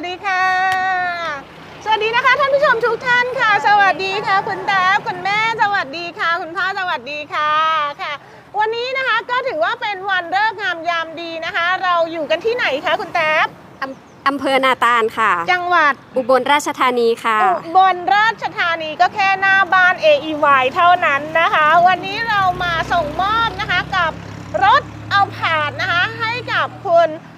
วัสดีค่ะ สวัสดีนะคะท่านผู้ชมทุกท่านค่ะ สวัสดีค่ะ คุณแต๊บคุณแม่สวัสดีค่ะ คุณพ่อสวัสดีค่ะค่ะ วันนี้นะคะก็ถือว่าเป็นวันเลิกษ์งามยามดีนะคะ เราอยู่กันที่ไหนคะคุณแต๊บอำอำเภอนาตาลค่ะ จังหวัดอุบลราชธานีค่ะ อุบลราชธานีก็แค่หน้าบ้าน AEY เท่านั้นนะคะ วันนี้เรามาส่งมอบนะคะกับรถเอาผาดนะคะให้กับคุณแอปอ่า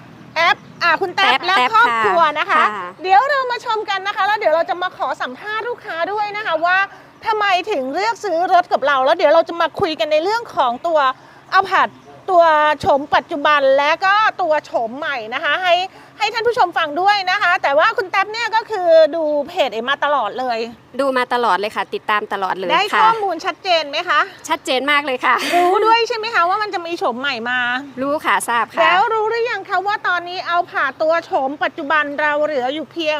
คุณแท็บแท็บและแท็บครอบครัวนะคะค่ะเดี๋ยวเรามาชมกันนะคะ แล้วเดี๋ยวเราจะมาขอสัมภาษณ์ลูกค้าด้วยนะคะว่าทำไมถึงเลือกซื้อรถกับเรา แล้วเดี๋ยวเราจะมาคุยกันในเรื่องของตัวเอาผาด ตัวโฉมปัจจุบันและก็ตัวโฉมใหม่นะคะให้ให้ท่านผู้ชมฟังด้วยนะคะ แต่ว่าคุณแท็บเนี่ยก็คือดูเพจเอมาตลอดเลย ดูมาตลอดเลยค่ะ ติดตามตลอดเลยได้ค่ะข้อมูลชัดเจนไหมคะ ชัดเจนมากเลยค่ะ รู้ด้วยใช่ไหมคะว่ามันจะมีโฉมใหม่มา รู้ค่ะทราบค่ะ แล้วรู้หรือยังคะว่าตอนนี้เอาผ่าตัวโฉมปัจจุบันเราเหลืออยู่เพียง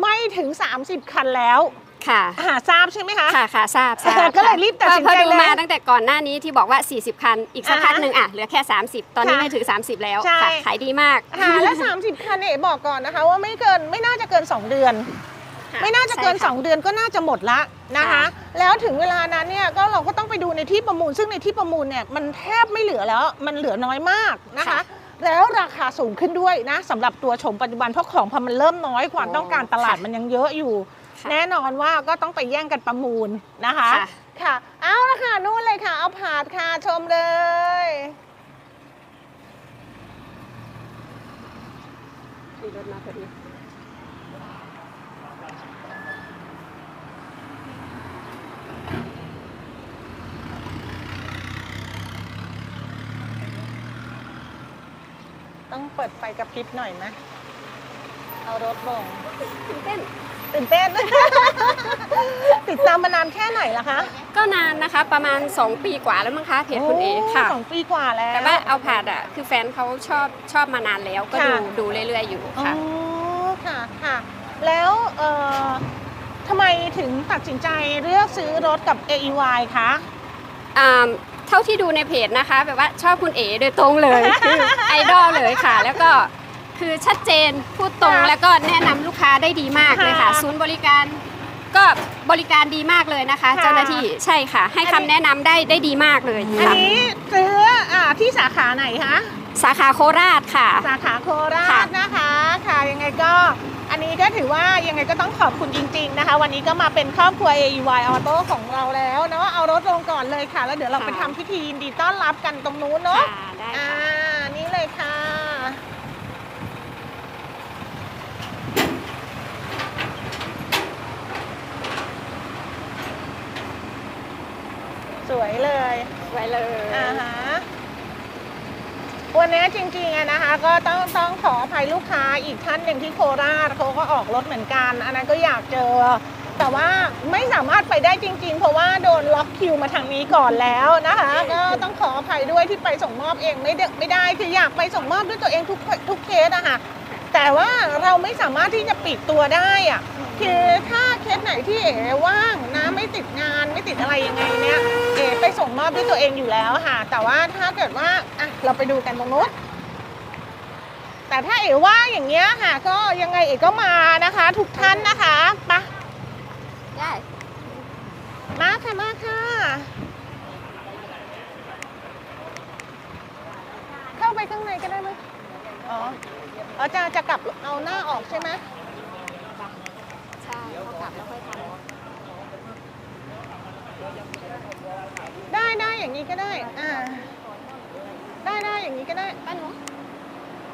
ไม่ถึง 30 คันแล้ว ค่ะ หาทราบใช่ไหมคะ ค่ะค่ะทราบทราบก็เลยรีบตัดสินใจเพราะดูเลยมาตั้งแต่ก่อนหน้านี้ที่บอกว่า 40 คัน อีกสักอ่าฮะพักหนึ่งอะเหลือแค่ 30 ตอนนี้ค่ะไม่ถึง 30 แล้วใช่ค่ะขายดีมากหาและ 30 คันเนี่ยบอกก่อนนะคะ ว่าไม่เกินไม่น่าจะเกิน 2 เดือนค่ไม่น่าจะเกินใช่ค่2เดือนก็น่าจะหมดละนะคะค่ะแล้วถึงเวลานั้นเนี่ยก็เราก็ต้องไปดูในที่ประมูล ซึ่งในที่ประมูลเนี่ยมันแทบไม่เหลือแล้วมันเหลือน้อยมากนะคะแล้วราคาสูงขึ้นด้วยนะสำหรับตัวโฉมปัจจุบันเพราะของพอมันเริ่มน้อยความต้องการตลาดมันยังเยอะอยู่ค่ะ แน่นอนว่าก็ต้องไปแย่งกันประมูลนะคะค่ะค่ะ เอาละค่ะนู่นเลยค่ะ เอาผาดค่ะชมเลย มีรถมาพอดีต้องเปิดไฟกระพริบหน่อยไหมเอารถลงตื่นเต้น ตื่นเต้น ติดตามมานานแค่ไหนล่ะคะก็นานนะคะประมาณ 2 ปีกว่าแล้วมั้งคะเพจคุณเอค่ะสองปีกว่าแล้ว แต่ว่าเอาผาดอะคือแฟนเขาชอบชอบมานานแล้วก็ดูค่ะ ดูเรื่อยๆอยู่อ๋อค่ะ ค่ะค่ะ แล้วเอ่อทำไมถึงตัดสินใจเลือกซื้อรถกับ AEY คะ อ่าเท่าที่ดูในเพจนะคะ แบบว่าชอบคุณเอ๋โดยตรงเลย คือไอดอลเลยค่ะ แล้วก็ คือชัดเจนพูดตรงค่ะแล้วก็แนะนำลูกค้าได้ดีมากเลยค่ะ ค่ะศูนย์บริการก็บริการดีมากเลยนะคะ ค่ะเจ้าหน้าที่ใช่ค่ะ ให้อัคำนนี้ แนะนำได้ได้ดีมากเลยอันค่ะนี้ซื้ออ่าที่สาขาไหนคะ สาขาโคราชค่ะ สาขาโคราค่ะชนะคะ ค่ะยังไงก็อันนี้ก็ถือว่ายังไงก็ต้องขอบคุณจริง ๆนะคะ วันนี้ก็มาเป็นครอบครัว AEY Auto ของเราแล้วเนาะเอารถลงก่อนเลยค่ะ แล้วเดี๋ยวเราไปทำพิธียินดีต้อนรับกันตรงนู้นเนาะค่ะได้อ่าค่ะ นี่เลยค่ะ สวยเลยไว้เลยอ่าฮะวันนี้จริงๆอะนะคะ ก็ต้องต้องขออภัยลูกค้าอีกท่านหนึ่งที่โคราชเขาก็ออกรถเหมือนกัน อันนั้นก็อยากเจอ แต่ว่าไม่สามารถไปได้จริง ๆ เพราะว่าโดนล็อกคิวมาทางนี้ก่อนแล้วนะคะ ก็ต้องขออภัยด้วยที่ไปส่งมอบเองไม่ได้ไม่ได้คืออยากไปส่งมอบด้วยตัวเองทุกทุกเคสอะค่ะ แต่ว่าเราไม่สามารถที่จะปิดตัวได้อะคือถ้าเคสไหนที่เอ๋ว่างนะไม่ติดงานไม่ติดอะไรยังไงเนี่ยเอ๋ไปส่งมอบด้วยตัวเองอยู่แล้วค่ะ แต่ว่าถ้าเกิดว่าอะเราไปดูกันตรงนู้นแต่ถ้าเอ๋ว่าอย่างเงี้ยค่ะ ก็ยังไงเอ๋ก็มานะคะ ทุกท่านนะคะไปะได้มาค่ะมาค่ะ เข้าไปข้างในก็ได้ไหม อ๋ออ๋อจะจะกลับเอาหน้าออกใช่ไหมใช่เขากลับแล้วค่อยทได้ได้อย่างนี้ก็ได้ อ่า ได้ได้อย่างนี้ก็ได้ำป้าหนู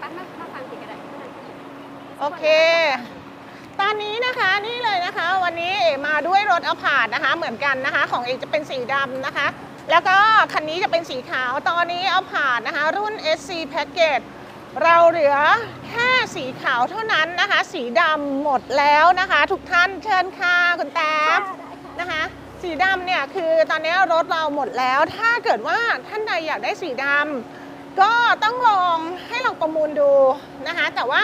ป้ามามาฟังสิก็ได้โอเค ตอนนี้นะคะนี่เลยนะคะ วันนี้เอมาด้วยรถเอาผาดนะคะ เหมือนกันนะคะ ของเอกจะเป็นสีดำนะคะ แล้วก็คันนี้จะเป็นสีขาว ตอนนี้เอาผาดนะคะ รุ่น SC Package เราเหลือแค่สีขาวเท่านั้นนะคะ สีดำหมดแล้วนะคะ ทุกท่านเชิญค่ะคุณแต๊บนะคะ สีดำเนี่ยคือตอนนี้รถเราหมดแล้ว ถ้าเกิดว่าท่านใดอยากได้สีดำก็ต้องลองให้ลองประมูลดูนะคะ แต่ว่า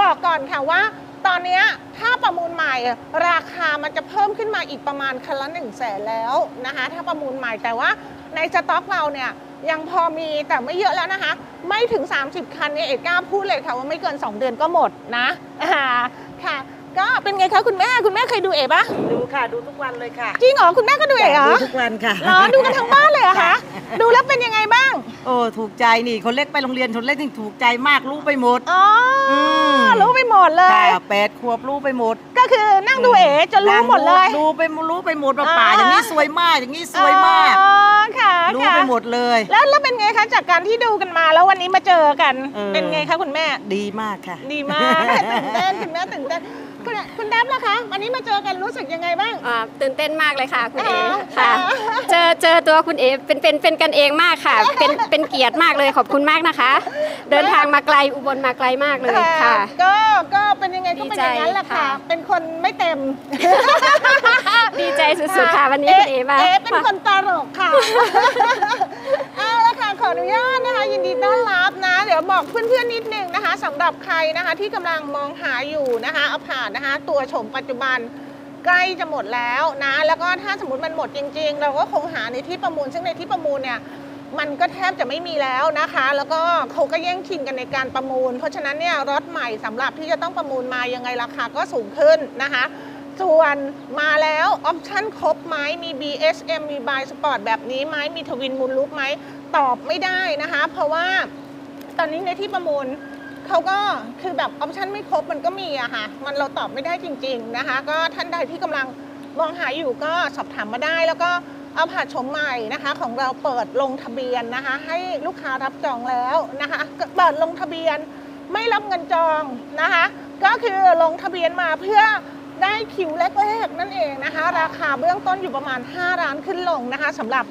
บอกก่อนค่ะว่า ตอนเนี้ยถ้าประมูลใหม่ราคามันจะเพิ่มขึ้นมาอีกประมาณคันละหนึ่งแสนแล้วนะคะ ถ้าประมูลใหม่แต่ว่าในสต็อกเราเนี่ย ยังพอมีแต่ไม่เยอะแล้วนะคะ ไม่ถึง 30 คันเนี่ยเอกกล้าพูดเลยค่ะว่าไม่เกิน 2 เดือนก็หมดนะอ่าค่ะ ก็เป็นไงคะคุณแม่คุณแม่เคยดูเอ๋ปะดูค่ะดูทุกวันเลยค่ะจริงเหรอคุณแม่ก็ดูเอ๋เหรอดูทุกวันค่ะเหรอดูกันทั้งบ้านเลยเหรอคะ ดูแล้วเป็นยังไงบ้าง โอ้ถูกใจนี่คนเล็กไปโรงเรียนคนเล็กนี่ถูกใจมากรู้ไปหมดอ๋ออมรู้ไปหมดเลยค่ะแปดขวบรู้ไปหมด ก็คือนั่งดูเอ๋จนรู้หมดเลยดูไปรู้ไปหมดว่าอ่าป่าอย่างนี้สวยมากอย่างนี้สวยมากอ๋อค่ะรู้ค่ะไปหมดเลย แล้วแล้วเป็นไงคะจากการที่ดูกันมาแล้ววันนี้มาเจอกันเออเป็นไงคะคุณแม่ ดีมากค่ะ ดีมากตื่นเต้นคุณแม่ตื่นเต้นคุณคุณแดบล่ะคะวันนี้มาเจอกันรู้สึกยังไงบ้างอ่าตื่นเต้นมากเลยค่ะ คุณเออ๋อค่ะค่ะ เจอเจอตัวคุณเอเป็นเป็นเป็นกันเองมากค่ะ เป็นเป็นเกียรติมากเลยขอบคุณมากนะคะ เดินทางมาไกลอุบลมาไกลมากเลยค่ะ ก็ก็เป็นยังไงก็เป็นอย่างนั้นแหละค่ะดีใจค่ะเป็นคนไม่เต็ม ดีใจสุดๆค่ะวันนี้คุณเอมาเอ๊ะเป็นคนตลกค่ะเอาละค่ะขออนุญาตนะคะ ยินดีต้อนรับนะ เดี๋ยวบอกเพื่อนๆนิดนึงนะคะสำหรับใครนะคะที่กำลังมองหาอยู่นะคะเอาผ่านนะคะ ตัวโฉมปัจจุบัน ใกล้จะหมดแล้วนะ แล้วก็ถ้าสมมติมันหมดจริง ๆ เราก็คงหาในที่ประมูล ซึ่งในที่ประมูลเนี่ยมันก็แทบจะไม่มีแล้วนะคะ แล้วก็เขาก็แย่งชิงกันในการประมูล เพราะฉะนั้นเนี่ยรถใหม่สำหรับที่จะต้องประมูลมายังไงราคาก็สูงขึ้นนะคะ ส่วนมาแล้วออปชั่นครบไหมมี BSM มี By Sport แบบนี้ไหมมีทวินมูลลุกไหมตอบไม่ได้นะคะ เพราะว่าตอนนี้ในที่ประมูล เขาก็คือแบบออปชันไม่ครบมันก็มีอะค่ะ มันเราตอบไม่ได้จริง ๆนะคะ ก็ท่านใดที่กำลังมองหาอยู่ก็สอบถามมาได้ แล้วก็เอาผ่าชมใหม่นะคะ ของเราเปิดลงทะเบียนนะคะ ให้ลูกค้ารับจองแล้วนะคะเปิดลงทะเบียนไม่รับเงินจองนะคะ ก็คือลงทะเบียนมาเพื่อได้คิวแรกๆนั่นเองนะคะ ราคาเบื้องต้นอยู่ประมาณ 5 ล้านขึ้นลงนะคะสำหรับ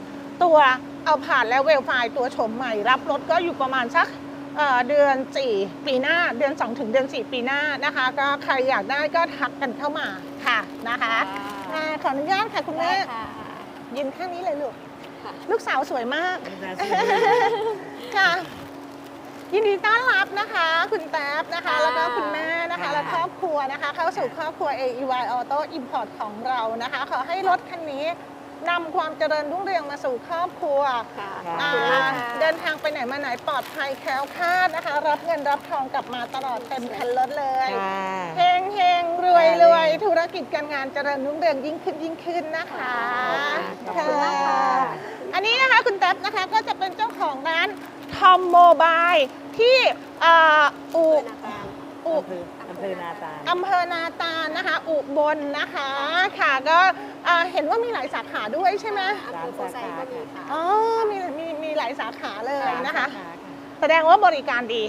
ตัวเอาผ่านและเวลไฟตัวโฉมใหม่ รับรถก็อยู่ประมาณสัก เอ่อเดือน 4 ปีหน้าเดือน 2 ถึงเดือน 4 ปีหน้านะคะ ก็ใครอยากได้ก็ทักกันเข้ามาค่ะนะคะอ่าขออนุญาตค่ะคุณแม่ยืนข้างนี้เลยลูกค่ะลูกสาวสวยมากค่ะยินดีต้อนรับนะคะ คุณแท็บนะคะค่ะแล้วก็คุณแม่นะคะค่ะและครอบครัวนะคะ เข้าสู่ครอบครัว AEY Auto Import ของเรานะคะ ขอให้รถคันนี้ นำความเจริญรุ่งเรืองมาสู่ครอบครัวค่ะขอบอ่าคุณมากเดินทางไปไหนมาไหนปลอดภัยแคล้วคลาดนะคะ รับเงินรับทองกลับมาตลอดเต็มคันรถเลย ค่ะ เฮงเฮงรวยรวยธุรกิจการงานเจริญรุ่งเรืองยิ่งขึ้นยิ่งขึ้นนะคะขอบคุณมากค่ะ อันนี้นะคะคุณแท็บนะคะก็จะเป็นเจ้าของร้านทอมโมบายที่อ่าอุอุอำเภออำเภอนาตาลอำเภอนาตาลนะคะ อุบลนะคะค่ะก็อ่าเห็นว่ามีหลายสาขาด้วยใช่ไหมสามสาขาค่ะอ๋อมีมีมีหลายสาขาเลยนะคะ สามสาขาแสดงว่าบริการดี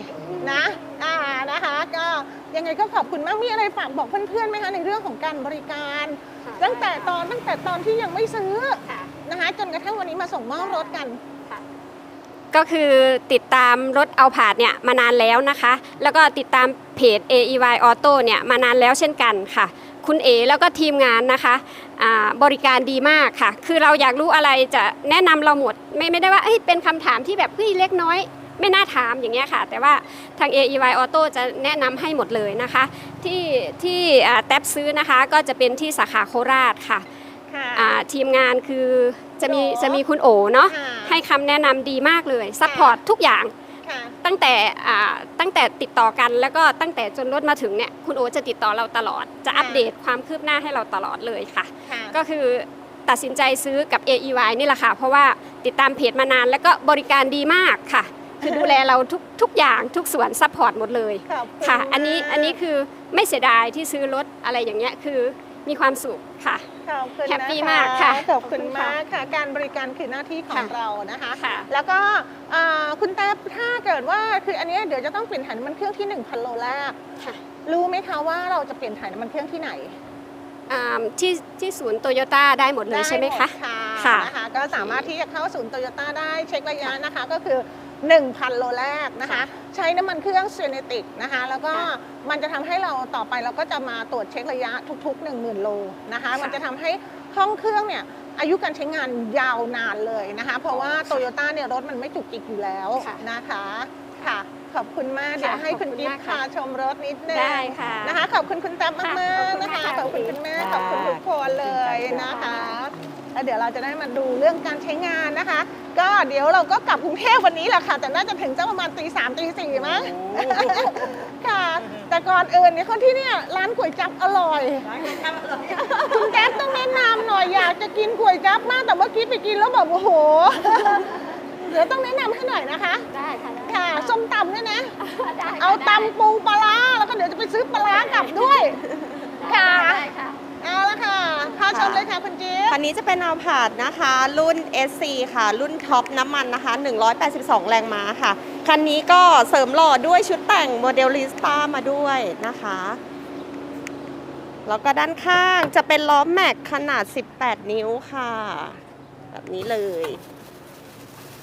นะอ่านะคะ ก็ยังไงก็ขอบคุณมากมีอะไรฝากบอกเพื่อนๆไหมคะในเรื่องของการบริการ ค่ะตั้งแต่ตอนตั้งแต่ตอนที่ยังไม่ซื้อค่ะ นะคะจนกระทั่งวันนี้มาส่งมอบรถกัน ก็คือติดตามรถเอาผาดเนี่ยมานานแล้วนะคะ แล้วก็ติดตาม เพจ AEY Auto เนี่ยมานานแล้วเช่นกันค่ะ คุณเอแล้วก็ทีมงานนะคะอ่าบริการดีมากค่ะ คือเราอยากรู้อะไรจะแนะนำเราหมด ไม่ไม่ได้ว่าเอ้ยเป็นคำถามที่แบบเฮ้ยเล็กน้อยไม่น่าถามอย่างเงี้ยค่ะ แต่ว่าทาง AEY Auto จะแนะนำให้หมดเลยนะคะ ที่ที่อ่าแท็บซื้อนะคะก็จะเป็นที่สาขาโคราชค่ะค่ะอ่าทีมงานคือจะมีโอจะมีคุณโอเนาะค่ะให้คำแนะนำดีมากเลยซัพพอร์ตทุกอย่างค่ะ ตั้งแต่อ่าตั้งแต่ติดต่อกันแล้วก็ตั้งแต่จนรถมาถึงเนี่ยคุณโอจะติดต่อเราตลอด จะอัปเดตความคืบหน้าให้เราตลอดเลยค่ะค่ะ ก็คือตัดสินใจซื้อกับ AEY นี่แหละค่ะ เพราะว่าติดตามเพจมานานแล้วก็บริการดีมากค่ะ คือดูแลเราทุกทุกอย่างทุกส่วนซัพพอร์ตหมดเลยขอบณค่ะ อันนี้มากอันนี้คือไม่เสียดายที่ซื้อรถอะไรอย่างเงี้ยคือมีความสุขค่ะ ขอบคุณแฮปปี้นะคะมากค่ะ ขอบคุณขอบคุณค่ะมากค่ะ การบริการคือหน้าที่ของค่ะเรานะคะค่ะแล้วก็อ่าคุณแท็บถ้าเกิดว่าคืออันเนี้ยเดี๋ยวจะต้องเปลี่ยนถ่ายน้ำมันเครื่องที่ 1,000 โลแรกค่ะรู้ไหมคะว่าเราจะเปลี่ยนถ่ายน้ำมันเครื่องที่ไหนอ่าที่ที่ศูนย์โตโยต้าได้หมดเลยใช่ไหมคะด้ดค่ะนะคะก็สามารถที่จะเข้าศูนย์โตโยต้าได้เช็คระยะนะคะก็คือ 1,000 โลแรกนะคะค่ะใช้น้ำมันเครื่องเซเนติกนะคะ แล้วก็ค่ะมันจะทำให้เราต่อไปเราก็จะมาตรวจเช็คระยะทุก ๆ 10,000 โลนะคะค่ะมันจะทำให้ห้องเครื่องเนี่ยอายุการใช้งานยาวนานเลยนะคะ เพราะว่าโตโยต้าเนี่ยรถมันไม่จุกจิกอยู่แล้วค่ะนะคะค่ะขอบคุณมาก เดี๋ยวให้ขอบคุณคุณกิ๊ฟมากค่ะพาชมรถนิดนึงได้ค่ะนะคะ ขอบคุณคุณแต๊บมากค่ะๆนะคะขขออบบคุคุณณคุณแม่ค่ะขอบคุณทุกคนเลยนะคะค่ะ แล้วเดี๋ยวเราจะได้มาดูเรื่องการใช้งานนะคะ ก็เดี๋ยวเราก็กลับกรุงเทพวันนี้แหละค่ะ แต่น่าจะถึงสักประมาณตีสามตีสี่มั้งค่ะ แต่ก่อนอื่นเนี่ยคนที่เนี่ยร้านก๋วยจั๊บอร่อยคุณแก๊สต้องแนะนำหน่อยอยากจะกินก๋วยจั๊บมากแต่เมื่อกี้ไปกินแล้วแบบโอ้โหเดี๋ยวต้องแนะนำให้หน่อยนะคะ ได้ค่ะได้ค่ะส้มตำด้วยนะได้เอาตำปูปลาร้าแล้วก็เดี๋ยวจะไปซื้อปลาร้ากลับด้วย ค่ะได้ค่ะเอาละ คะชมเลยค่ะคุณจิ๊บคันนี้จะเป็นเอาผาดนะคะ รุ่น SC ค่ะ รุ่นท็อปน้ำมันนะคะ 182 แรงม้าค่ะ คันนี้ก็เสริมหล่อด้วยชุดแต่งโมเดลลิสตามาด้วยนะคะแล้วก็ด้านข้างจะเป็นล้อแม็กขนาด 18 นิ้วค่ะ แบบนี้เลย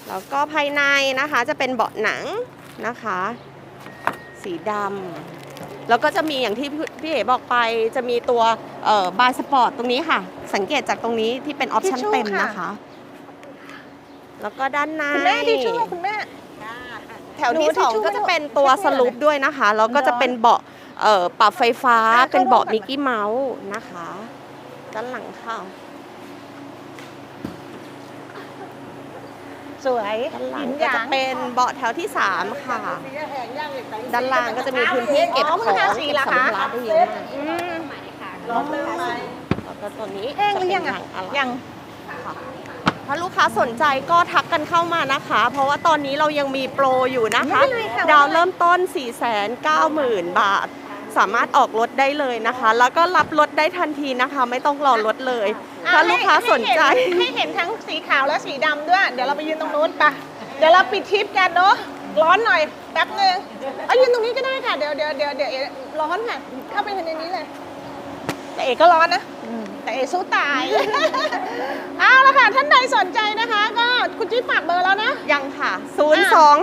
แล้วก็ภายในนะคะจะเป็นเบาะหนังนะคะ สีดำแล้วก็จะมีอย่างที่พี่เอ๋บอกไปจะมีตัว บายสปอร์ตตรงนี้ค่ะ สังเกตจากตรงนี้ที่เป็นออปชั่นทิชชู่เต็มค่ะนะคะ แล้วก็ด้านในคุณแม่ที่ชื่อคุณแม่แถวที่หนูทิชชู่2ก็จะเป็นตัวให้สเพื่อนลูปด้วยนะคะ แล้วก็จะเป็นเบาะเอ่อปรับไฟฟ้าอะเป็นเบาะเข้าร่วมกันมิกกี้เมาส์นะคะ ด้านหลังค่ะสวยด้านหลัหงญิงหก็ยาจะงเป็นเบาะแถวที่3ค่ะ ด้านล่างก็จะมีพื้นที่เก็บอ๋อของมันทาสีเก็บเหรอสัมคะภาระได้เยอะมาก อืมแล้วก็ตัวนี้แห้งหจะรือเป็ยันงหอะนังอะไรยังถ้าลูกค้าสนใจก็ทักกันเข้ามานะคะ เพราะว่าตอนนี้เรายังมีโปรอยู่นะคะ ไม่เป็นไรค่ะ ดาวเริ่มต้น 490,000 บาท สามารถออกรถได้เลยนะคะ แล้วก็รับรถได้ทันทีนะคะ ไม่ต้องรอรถเลย อะถ้าลูกค้าสนใจ ให้เห็นให้เห็นทั้งสีขาวและสีดำด้วย เดี๋ยวเราไปยืนตรงนู้นปะเดี๋ยวเราปิดทริปกันเนาะ ร้อนหน่อยแป๊บนึงเอายืนตรงนี้ก็ได้ค่ะ เดี๋ยวเดี๋ยวเดี๋ยวเดี๋ยวเอ๋ร้อนค่ะ เข้าไปในนี้เลย แต่เอกก็ร้อนนะแต่เอกสู้ตาย เอาละค่ะ ท่านใดสนใจนะคะ ก็คุณจิ๊บฝากเบอร์แล้วนะ ยังค่ะ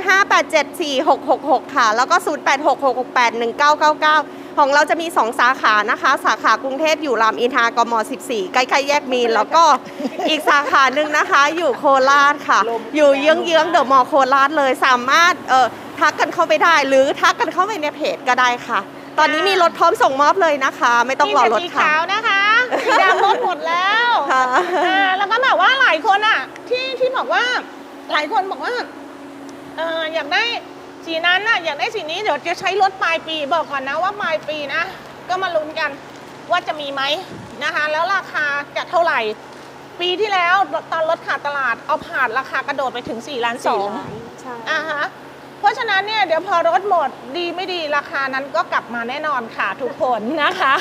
025874666 ค่ะ แล้วก็ 0866681999 ของเราจะมี 2 สาขานะคะ สาขากรุงเทพอยู่รามอินทรากม 14 ใกล้ๆแยกมีน แล้วก็อีกสาขาหนึ่งนะคะ อยู่โคราชค่ะ อยู่เยื้องๆเดอะมอลล์โคราชเลยสามารถเอ่อทักกันเข้าไปได้ หรือทักกันเข้าไปในเพจก็ได้ค่ะ ตอนนี้มีรถพร้อมส่งมอบเลยนะคะ ไม่ต้องรอรถมีแต่สีค่ะ ขาวนะคะสีดำลดหมดแล้วค่ะ อ่าแล้วก็แบบว่าหลายคนอะ ที่ที่บอกว่า หลายคนบอกว่าเอออยากได้สีนั้นน่ะ อยากได้สีนี้เดี๋ยวจะใช้รถปลายปีบอกก่อนนะว่าปลายปีนะ ก็มาลุ้นกันว่าจะมีไหมนะคะ แล้วราคาจะเท่าไหร่ ปีที่แล้วตอนรถขาดตลาดเอาผ่านราคากระโดดไปถึง4ล้านสอง ใช่ อ่าฮะ เพราะฉะนั้นเนี่ยเดี๋ยวพอรถหมดดีไม่ดีราคานั้นก็กลับมาแน่นอนค่ะทุกคนนะคะ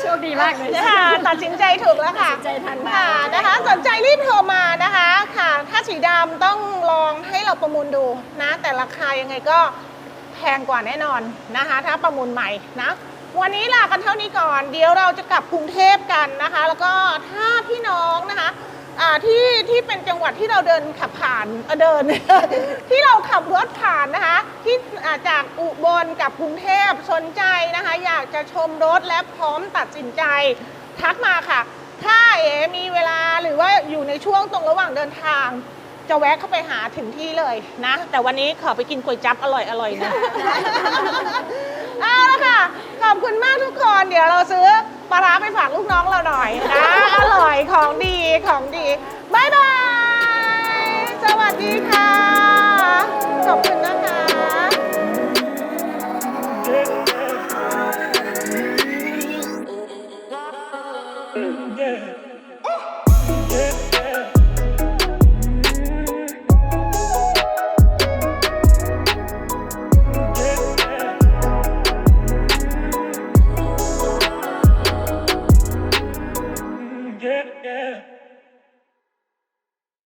โชคดีมากเลยค่ะตัดสินใจถูกแล้วค่ะตัดสินใจทันมาก ค่ะนะคะ สนใจรีบโทรมานะคะค่ะ ถ้าสีดำต้องลองให้เราประมูลดูนะ แต่ราคายังไงก็แพงกว่าแน่นอนนะคะ ถ้าประมูลใหม่นะ วันนี้ลากันเท่านี้ก่อน เดี๋ยวเราจะกลับกรุงเทพกันนะคะ แล้วก็ถ้าพี่น้องนะคะอ่า ที่ที่เป็นจังหวัดที่เราเดินขับผ่านเดิน ที่เราขับรถผ่านนะคะ ที่จากอุบลกับกรุงเทพสนใจนะคะ อยากจะชมรถและพร้อมตัดสินใจ ทักมาค่ะ ถ้าเอ๋มีเวลาหรือว่าอยู่ในช่วงตรงระหว่างเดินทาง จะแวะเข้าไปหาถึงที่เลยนะ แต่วันนี้ขอไปกินก๋วยจั๊บอร่อยอร่อยๆนะเอาละค่ะ ขอบคุณมากทุกคน เดี๋ยวเราซื้อ ปลาร้าไปฝากลูกน้องเราหน่อยนะ อร่อยของดีของดีบายบาย สวัสดีค่ะ ขอบคุณ